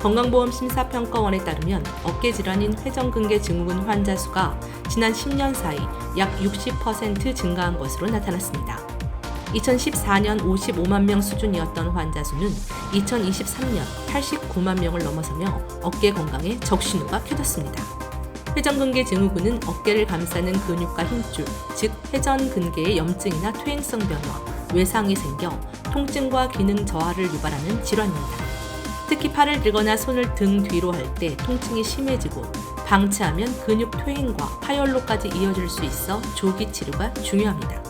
건강보험 심사평가원에 따르면 어깨 질환인 회전근개 증후군 환자 수가 지난 10년 사이 약 60% 증가한 것으로 나타났습니다. 2014년 55만 명 수준이었던 환자 수는 2023년 89만 명을 넘어서며 어깨 건강에 적신호가 켜졌습니다. 회전근개 증후군은 어깨를 감싸는 근육과 힘줄, 즉 회전근개의 염증이나 퇴행성 변화, 외상이 생겨 통증과 기능 저하를 유발하는 질환입니다. 특히 팔을 들거나 손을 등 뒤로 할 때 통증이 심해지고 방치하면 근육 퇴행과 파열로까지 이어질 수 있어 조기 치료가 중요합니다.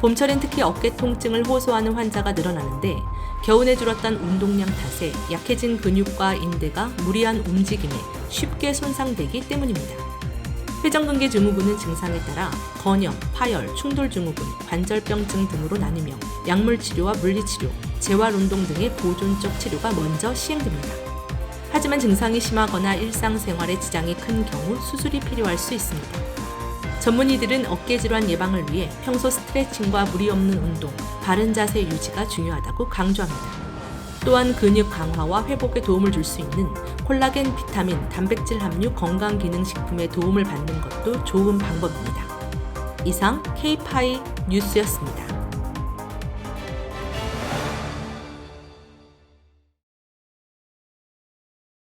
봄철엔 특히 어깨 통증을 호소하는 환자가 늘어나는데 겨울에 줄었던 운동량 탓에 약해진 근육과 인대가 무리한 움직임에 쉽게 손상되기 때문입니다. 회전근개 증후군은 증상에 따라 건염, 파열, 충돌 증후군, 관절병증 등으로 나뉘며 약물 치료와 물리 치료, 재활운동 등의 보존적 치료가 먼저 시행됩니다. 하지만 증상이 심하거나 일상생활에 지장이 큰 경우 수술이 필요할 수 있습니다. 전문의들은 어깨 질환 예방을 위해 평소 스트레칭과 무리 없는 운동, 바른 자세 유지가 중요하다고 강조합니다. 또한 근육 강화와 회복에 도움을 줄 수 있는 콜라겐, 비타민, 단백질 함유 건강기능식품의 도움을 받는 것도 좋은 방법입니다. 이상 K-파이 뉴스였습니다.